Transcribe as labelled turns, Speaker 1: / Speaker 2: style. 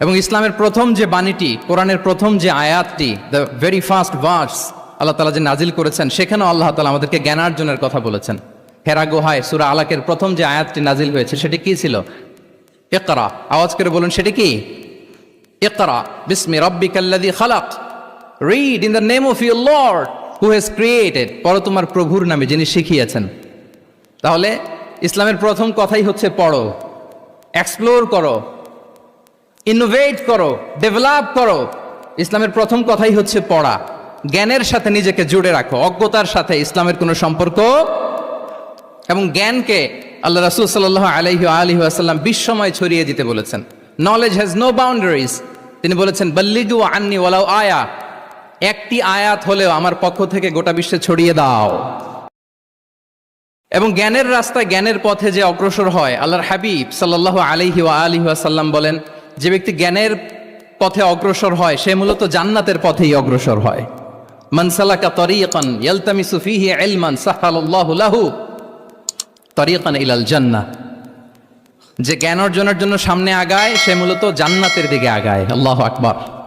Speaker 1: এবং ইসলামের প্রথম যে বাণীটি, কোরআনের প্রথম যে আয়াতটি the very first verse Allah তালা যে নাজিল করেছেন, সেখানেও আল্লাহ তালা আমাদেরকে জ্ঞানার্জনের কথা বলেছেন। হেরা গুহায় সুরা আলাকের প্রথম যে আয়াতটি নাজিল হয়েছে, সেটি কি ছিল? ইকরা। আওয়াজ করে বলুন, সেটি কি? ইকরা। বিসমি রব্বিকাল্লাযী খালাক। Read in the name of your lord who has created পড়ো তোমার প্রভুর নামে, যিনি শিখিয়েছেন। তাহলে ইসলামের প্রথম কথাই হচ্ছে পড়ো। এক্সপ্লোর করো। ইনোভেট করো ডেভেলপ করো। ইসলামের প্রথম কথাই হচ্ছে পড়া। জ্ঞানের সাথে নিজেকে জুড়ে রাখো, অজ্ঞতার সাথে ইসলামের কোনো সম্পর্ক এবং জ্ঞানকে আল্লাহ রাসুল সাল্লাহ আলহি আলহি আসাল্লাম বিশ্বময় ছড়িয়ে দিতে বলেছেন। নলেজ হ্যাজ নো বাউন্ডারিজ তিনি বলেছেন, বল্লিগু আন্নি ওয়ালাও আয়া। একটি আয়াত হলেও আমার পক্ষ থেকে গোটা বিশ্বে ছড়িয়ে দাও। এবং জ্ঞানের রাস্তায় জ্ঞানের পথে যে অগ্রসর হয়, আল্লাহর হাবিব সাল্লাহ আলহি আলহি আসাল্লাম বলেন যে ব্যক্তি জ্ঞানের পথে অগ্রসর হয়, সে মূলত জান্নাতের পথেই অগ্রসর হয়। মনসালাকা তরিয়ান ইয়ালতামি সুফিহি ইলমান সাহালাল্লাহু লাহু তরিয়ান ইলাল জান্নাহ। যে জ্ঞান অর্জনের জন্য সামনে আগায়, সে মূলত জান্নাতের দিকে আগায়। আল্লাহ আকবার।